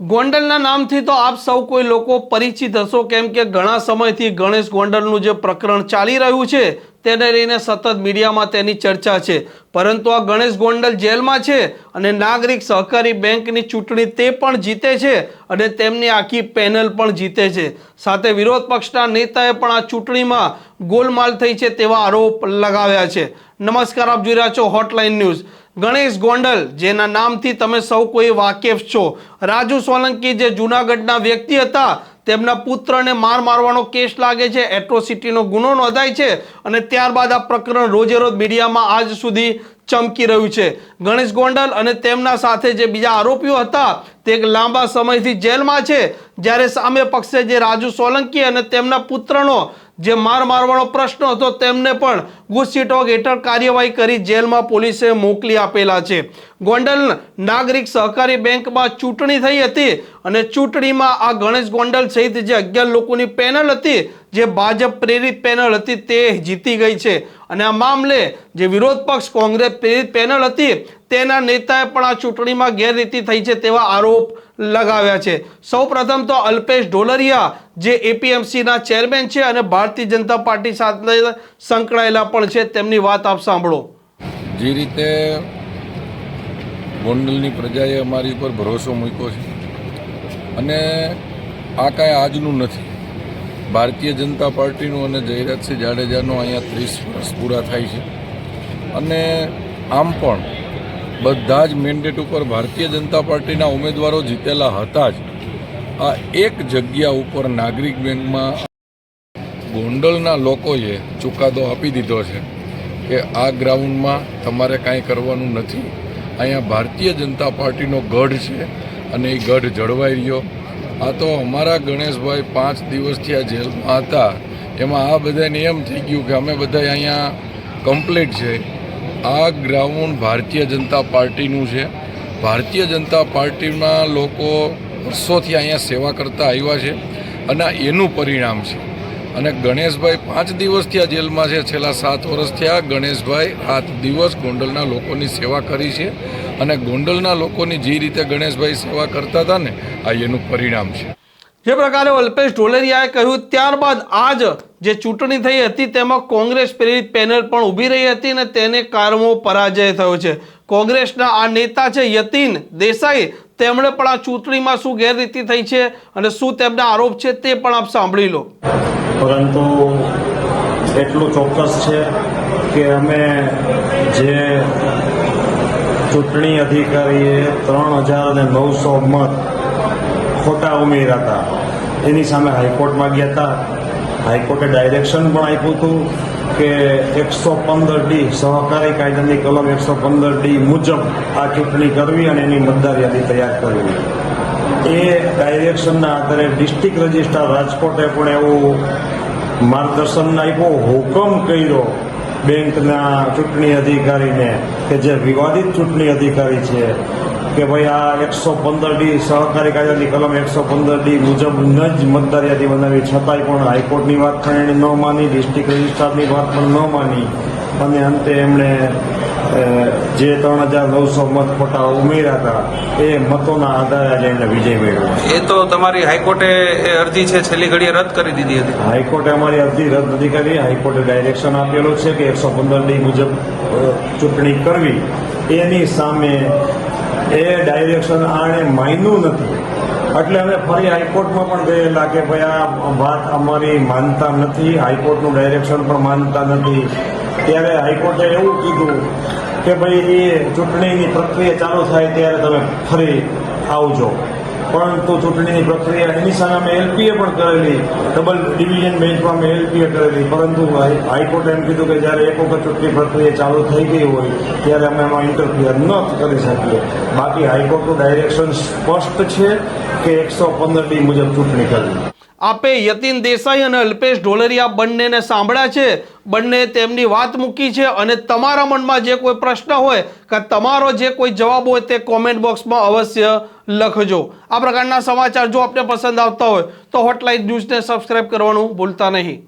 ગોંડલના નામથી તો આપ સૌ કોઈ લોકો પરિચિત હશો, કેમ કે ઘણા સમયથી ગણેશ ગોંડલનું જે પ્રકરણ ચાલી રહ્યું છે, તેને લઈને સતત મીડિયામાં તેની ચર્ચા છે. પરંતુ આ ગણેશ ગોંડલ જેલમાં છે અને નાગરિક સહકારી બેંકની ચૂંટણી તે પણ જીતે છે અને તેમની આખી પેનલ પણ જીતે છે. સાથે વિરોધ પક્ષના નેતાએ પણ આ ચૂંટણીમાં ગોલમાલ થઈ છે તેવા આરોપ લગાવ્યા છે. નમસ્કાર, આપ જોઈ રહ્યા છો હોટલાઇન ન્યૂઝ ગણેશ ગોંડલ, જેના નામથી તમે સૌ કોઈ વાકેફ છો. રાજુ સોલંકી જે જૂનાગઢના વ્યક્તિ હતા, તેમના પુત્રને માર મારવાનો કેસ લાગે છે, એટ્રોસિટીનો ગુનો નોંધાય છે અને ત્યારબાદ આ પ્રકરણ રોજે રોજ મીડિયામાં આજ સુધી ચમકી રહ્યું છે. ગણેશ ગોંડલ અને તેમના સાથે જે બીજા આરોપીઓ હતા, તે એક લાંબા સમયથી જેલમાં છે. જ્યારે સામે પક્ષે જે રાજુ સોલંકી અને તેમના પુત્રનો જે માર મારવાનો પ્રશ્ન હતો, તેમને પણ ગુસ્સીટોક હેઠળ કાર્યવાહી કરી જેલમાં પોલીસે મોકલી આપેલા છે. ગોંડલ નાગરિક સહકારી બેંકમાં ચૂંટણી થઈ હતી અને ચૂંટણીમાં આ ગણેશ ગોંડલ સહિત જે અગિયાર લોકોની પેનલ હતી જે ભાજપ પ્રેરિત પેનલ હતી તે જીતી ગઈ છે. અને આ મામલે જે વિરોધ પક્ષ કોંગ્રેસ પ્રેરિત પેનલ હતી, તેના નેતાએ પણ આ ચૂંટણીમાં ગેરરીતિ થઈ છે તેવા આરોપ લગાવ્યા છે. સૌ પ્રથમ તો અલ્પેશ ઢોલરિયા, જે એપીએમસીના ચેરમેન છે અને ભારતીય જનતા પાર્ટી સાથે સંકળાયેલા પણ છે, તેમની વાત આપ સાંભળો. જે રીતે ગોંડલની પ્રજાએ અમારી ઉપર ભરોસો મૂક્યો છે અને આ કાંઈ આજનું નથી. ભારતીય જનતા પાર્ટીનું અને જયરાજસિંહ જાડેજાનું અહીંયા ત્રીસ વર્ષ પૂરા થાય છે. અને આમ પણ બધા જ મેન્ડેટ ઉપર ભારતીય જનતા પાર્ટીના ઉમેદવારો જીતેલા હતા જ. આ એક જગ્યા ઉપર નાગરિક બેંકમાં ગોંડલના લોકોએ ચુકાદો આપી દીધો છે કે આ ગ્રાઉન્ડમાં તમારે કાંઈ કરવાનું નથી. અહીંયા ભારતીય જનતા પાર્ટીનો ગઢ છે અને એ ગઢ જળવાઈ રહ્યો. આ તો અમારા ગણેશભાઈ પાંચ દિવસથી આ જેલમાં હતા. એમાં આ બધાને એમ થઈ ગયું કે અમે બધા અહીંયા કમ્પ્લીટ છે. આ ગ્રાઉન્ડ ભારતીય જનતા પાર્ટીનું છે. ભારતીય જનતા પાર્ટીમાં લોકો વર્ષોથી અહીંયા સેવા કરતા આવ્યા છે અને એનું પરિણામ છે. અને ગણેશભાઈ પાંચ દિવસથી આ જેલમાં છે. છેલ્લા સાત વર્ષ થયા ગણેશભાઈ રાત દિવસ ગોંડલના લોકોની સેવા કરી છે અને ગોંડલના લોકોની જે રીતે ગણેશભાઈ સેવા કરતા હતા ને, આ એનું પરિણામ છે. જે પ્રકારે અલ્પેશ ઢોલેરિયાએ કહ્યું, ત્યારબાદ આજ જે ચૂંટણી થઈ હતી, તેમાં કોંગ્રેસ પ્રેરિત પેનલ પણ ઊભી રહી હતી અને તેને કારમો પરાજય થયો છે. કોંગ્રેસના આ નેતા છે યતીન દેસાઈ. તેમણે પણ આ ચૂંટણીમાં શું ગેરરીતિ થઈ છે અને શું તેમના આરોપ છે તે પણ આપ સાંભળી લો. પરંતુ એટલું ચોક્કસ છે કે અમે જે ચૂંટણી અધિકારીએ ત્રણ હજાર અને નવસો મત ખોટા ઉમેર્યા હતા. એની સામે હાઈકોર્ટમાં ગયા હતા. હાઈકોર્ટે ડાયરેક્શન પણ આપ્યું હતું કે એકસો પંદર ડી સહકારી કાયદાની કલમ એકસો પંદર ડી મુજબ આ ચૂંટણી કરવી અને એની મતદાર યાદી તૈયાર કરવી. એ ડાયરેક્શનના આધારે ડિસ્ટ્રિક્ટ રજિસ્ટ્રાર રાજકોટે પણ એવું માર્ગદર્શન આપ્યો, હુકમ કર્યો બેંકના ચૂંટણી અધિકારીને કે જે વિવાદિત ચૂંટણી અધિકારી છે કે ભાઈ આ એકસો પંદર ડી સહકારી કાયદાની કલમ એકસો પંદર ડી મુજબ ન જ મતદાર યાદી બનાવી, છતાંય પણ હાઈકોર્ટની વાત પણ એણે ન માની ડિસ્ટ્રિક્ટ રજિસ્ટ્રારની વાત પણ ન માની. અને અંતે એમણે જે ત્રણ હજાર નવસો મત ખોટા ઉમેર્યા હતા એ મતોના આધારે આજે એમણે વિજય મેળવ્યો. એ તો તમારી હાઈકોર્ટે એ અરજી છે છેલ્લી ઘડીએ રદ કરી દીધી હતી. હાઈકોર્ટે અમારી અરજી રદ નથી કરી હાઈકોર્ટે ડાયરેક્શન આપેલું છે કે એકસો પંદર ડી મુજબ ચૂંટણી કરવી. એની સામે એ ડાયરેક્શન આણે માન્યું નથી. એટલે અમે ફરી હાઈકોર્ટમાં પણ ગયેલા કે ભાઈ આ વાત અમારી માનતા નથી હાઈકોર્ટનું ડાયરેક્શન પણ માનતા નથી. ત્યારે હાઈકોર્ટે એવું કીધું કે ભાઈ, એ ચૂંટણીની પ્રક્રિયા ચાલુ થાય ત્યારે તમે ફરી આવજો. પરંતુ ચૂંટણીની પ્રક્રિયા એની સામે અમે એલપીએ પણ કરેલી, ડબલ ડિવિઝન બેન્ચમાં અમે એલપીએ કરેલી. પરંતુ હાઈ- હાઈકોર્ટે એમ કીધું કે જ્યારે એક વખત ચૂંટણી પ્રક્રિયા ચાલુ થઈ ગઈ હોય, ત્યારે અમે એમાં ઇન્ટરફિયર ન કરી શકીએ. બાકી હાઈકોર્ટનું ડાયરેક્શન સ્પષ્ટ છે કે એકસો પંદર ડી મુજબ ચૂંટણી કરવી. આપે યતીન દેસાઈ અને અલ્પેશ ઢોલરિયા બંનેને સાંભળ્યા છે. બંને તેમની વાત મૂકી છે અને તમારા મનમાં જે કોઈ પ્રશ્ન હોય કે તમારો જે કોઈ જવાબ હોય તે કોમેન્ટ બોક્સમાં અવશ્ય લખજો. આ પ્રકારના સમાચાર જો આપને પસંદ આવતા હોય તો હોટલાઇન ન્યૂઝને સબસ્ક્રાઇબ કરવાનું ભૂલતા નહીં.